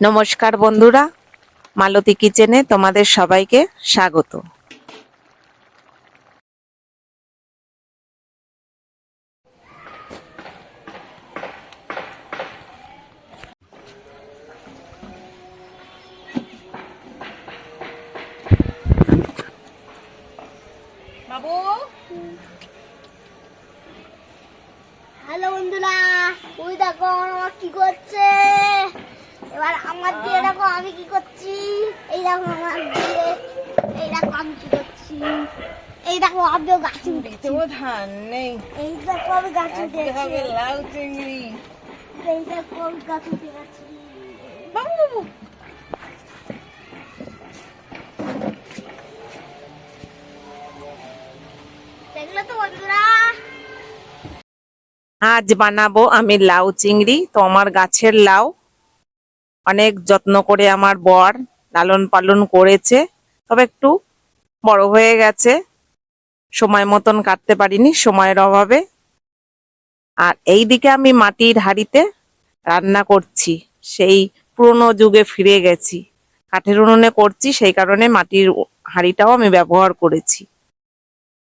নমস্কার বন্ধুরা মালতী কিচেনে তোমাদের সবাইকে স্বাগত। বাবু? হ্যালো বন্ধুরা ওই দেখো আমার কি করছে? এবার আমার দিয়ে দেখো আমি কি করছি? এই দেখো আমার দিয়ে এই দেখো আমি কি করছি? এই দেখো আমিও গাছে উঠেছি। ধান নেই। এই দেখো আমি গাছে উঠেছি। হবে লাউ চিংড়ি। এই দেখো আমি গাছে উঠে গেছি। বাবু বাবু। তো বন্ধুরা? আজ বানাবো আমি লাউ চিংড়ি তো আমার গাছের লাউ। অনেক যত্ন করে আমার বর লালন পালন করেছে। তবে একটু বড় হয়ে গেছে। সময় মতন কাটতে পারিনি সময়ের অভাবে। আর এই দিকে আমি মাটির হাঁড়িতে রান্না করছি। সেই পুরনো যুগে ফিরে গেছি। কাঠের উনুনে করছি, সেই কারণে মাটির হাঁড়িটাও আমি ব্যবহার করেছি।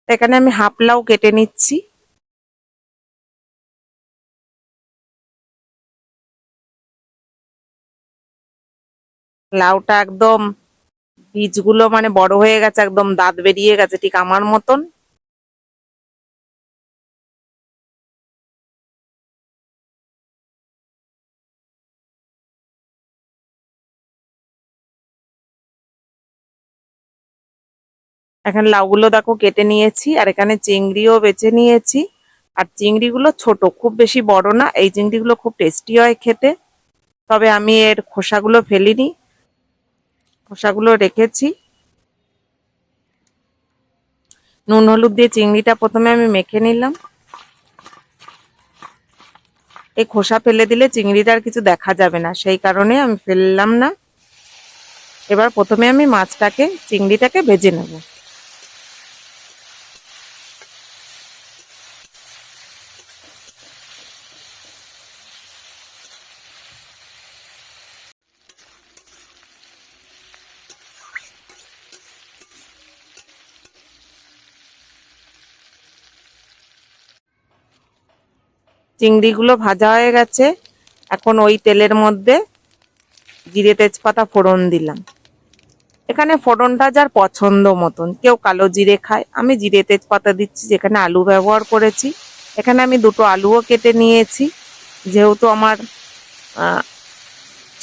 এখানে আমি হাফ লাউ কেটে নিচ্ছি। লাউটা একদম বীজগুলো মানে বড় হয়ে গেছে, একদম দাঁত বেরিয়ে গেছে, ঠিক আমার মতন। এখন লাউগুলো দেখো কেটে নিয়েছি, আর এখানে চিংড়িও বেছে নিয়েছি। আর চিংড়িগুলো ছোট, খুব বেশি বড় না, এই চিংড়িগুলো খুব টেস্টি হয় খেতে। তবে আমি এর খোসাগুলো ফেলিনি। খোসাগুলো রেখেছি। নুন, হলুদ দিয়ে চিংড়িটা প্রথমে আমি মেখে নিলাম। এই খোসা ফেলে দিলে চিংড়িটা আর কিছু দেখা যাবে না, সেই কারণে আমি ফেললাম না। এবার প্রথমে আমি মাছটাকে, চিংড়িটাকে ভেজে নেব। চিংড়িগুলো ভাজা হয়ে গেছে। এখন ওই তেলের মধ্যে জিরে তেজপাতা ফোড়ন দিলাম। এখানে ফোড়নটা যার পছন্দ মতন। কেউ কালো জিরে খায়। আমি জিরে তেজপাতা দিচ্ছি, যেখানে আলু ব্যবহার করেছি। এখানে আমি দুটো আলুও কেটে নিয়েছি। যেহেতু আমার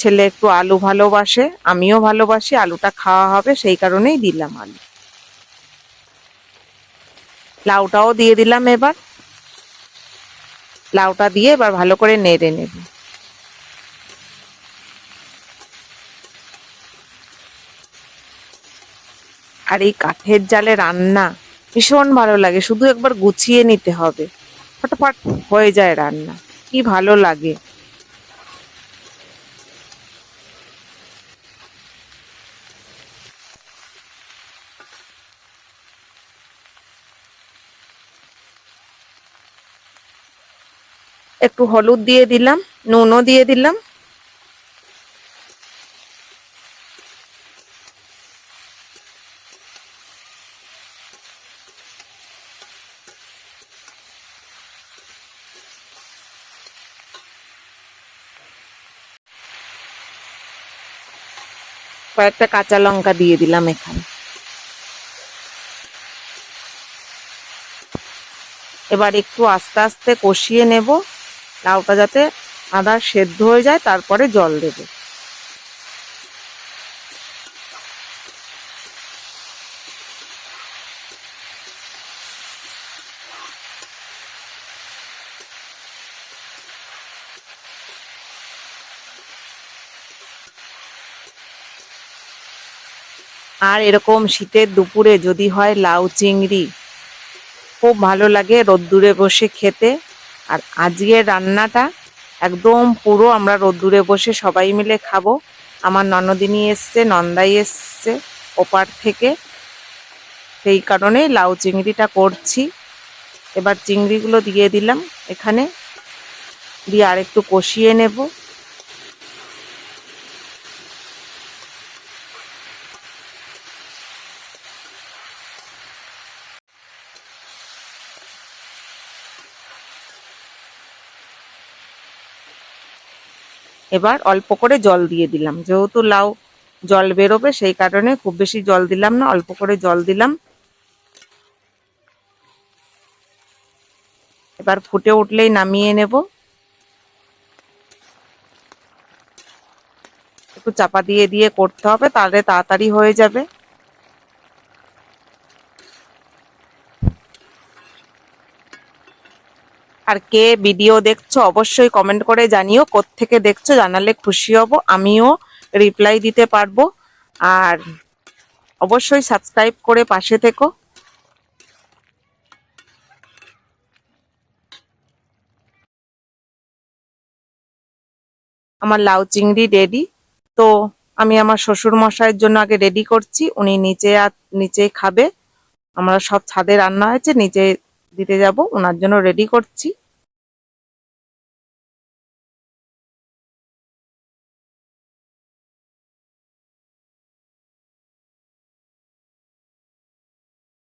ছেলে একটু আলু ভালোবাসে, আমিও ভালোবাসি, আলুটা খাওয়া হবে, সেই কারণেই দিলাম আলু। লাউটাও দিয়ে দিলাম এবার। লাউটা দিয়ে এবার ভালো করে নেড়ে নেব। আর এই কাঠের জালে রান্না ভীষণ ভালো লাগে, শুধু একবার গুছিয়ে নিতে হবে। ফটাফট হয়ে যায় রান্না, কি ভালো লাগে। একটু হলুদ দিয়ে দিলাম, নুনও দিয়ে দিলাম। কয়েকটা কাঁচা লঙ্কা দিয়ে দিলাম এখানে। এবার একটু আস্তে আস্তে কষিয়ে নেব। লাউটা যাতে আদা সেদ্ধ হয়ে যায়, তারপরে জল দেব। আর এরকম শীতের দুপুরে যদি হয় লাউ চিংড়ি, খুব ভালো লাগে রোদ্দুরে বসে খেতে। আর আজকের রান্নাটা একদম পুরো আমরা রোদ্দুরে বসে সবাই মিলে খাব। আমার ননদিনী এসছে, নন্দাই এসছে ওপার থেকে। সেই কারণে লাউ চিংড়িটা করছি। এবার চিংড়িগুলো দিয়ে দিলাম এখানে। দিয়ে আরেকটু কষিয়ে নেব। এবার অল্প করে জল দিয়ে দিলাম। যেহেতু লাউ জল বেরোবে, সেই কারণে খুব বেশি জল দিলাম না, অল্প করে জল দিলাম। এবার ফুটে উঠলেই নামিয়ে নেব। একটু চাপা দিয়ে দিয়ে করতে হবে, তাহলে তাড়াতাড়ি হয়ে যাবে। আর কে ভিডিও দেখছ অবশ্যই কমেন্ট করে জানিও, কোত্থেকে দেখছ জানালে খুশি হব, আমিও রিপ্লাই দিতে পারব। আর অবশ্যই সাবস্ক্রাইব করে পাশে থেকো। আমার লাউ চিংড়ি রেডি তো আমি আমার শ্বশুর মশাইয়ের জন্য আগে রেডি করছি, উনি নিচে নিচে খাবে। আমরা সব ছাদে রান্না হয়েছে, নিচে দিতে যাব ওনার জন্য রেডি করছি।